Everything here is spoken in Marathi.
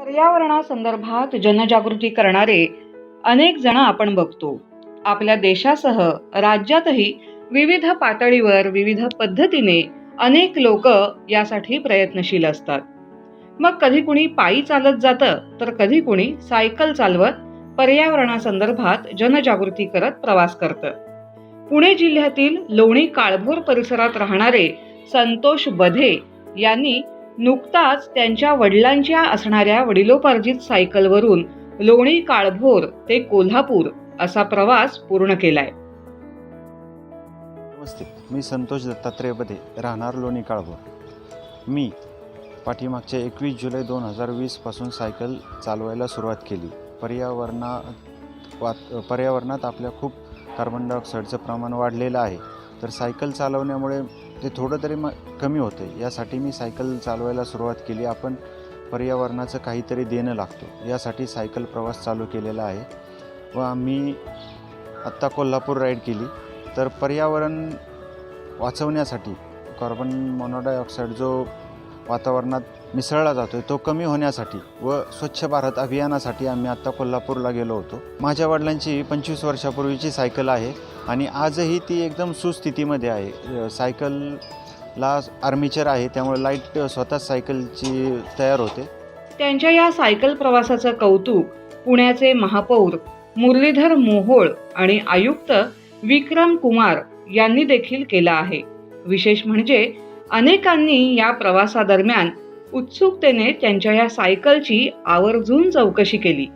पर्यावरणासंदर्भात जनजागृती करणारे अनेक जण आपण बघतो. आपल्या देशासह राज्यातही विविध पातळीवर विविध पद्धतीने अनेक लोक यासाठी प्रयत्नशील असतात. मग कधी कुणी पायी चालत जातं तर कधी कुणी सायकल चालवत पर्यावरणासंदर्भात जनजागृती करत प्रवास करतं. पुणे जिल्ह्यातील लोणी काळभोर परिसरात राहणारे संतोष बधे यांनी नुकताच त्यांच्या वडिलांच्या असणाऱ्या वडिलोपार्जित सायकलवरून लोणी काळभोर ते कोल्हापूर असा प्रवास पूर्ण केलाय. नमस्ते मी संतोष दत्तात्रेयपदे राहणार लोणी काळभोर. मी पाठीमागच्या एकवीस जुलै दोन हजार वीसपासून सायकल चालवायला सुरुवात केली. पर्यावरणा वात पर्यावरणात आपल्या खूप कार्बन डायऑक्साईडचं प्रमाण वाढलेलं आहे. तर सायकल चालवण्यामुळे ते थोडं तरी म कमी होते यासाठी मी सायकल चालवायला सुरुवात केली. आपण पर्यावरणाचं काहीतरी देणं लागतो. यासाठी सायकल प्रवास चालू केलेला आहे. व आम्ही आत्ता कोल्हापूर राईड केली. तर पर्यावरण वाचवण्यासाठी कार्बन मोनोडायऑक्साईड जो वातावरणात मिसळला जातो आहे तो कमी होण्यासाठी व स्वच्छ भारत अभियानासाठी आम्ही आत्ता कोल्हापूरला गेलो होतो. माझ्या वडिलांची पंचवीस वर्षापूर्वीची सायकल आहे आणि आजही ती एकदम सुस्थितीमध्ये आहे. सायकलला आर्मिचर आहे त्यामुळे लाइट स्वतःच सायकलची तयार होते. त्यांच्या या सायकल प्रवासाचं कौतुक पुण्याचे महापौर मुरलीधर मोहोळ आणि आयुक्त विक्रम कुमार यांनी देखील केलं आहे. विशेष म्हणजे अनेकांनी या प्रवासादरम्यान उत्सुकतेने त्यांच्या या सायकलची आवर्जून चौकशी केली.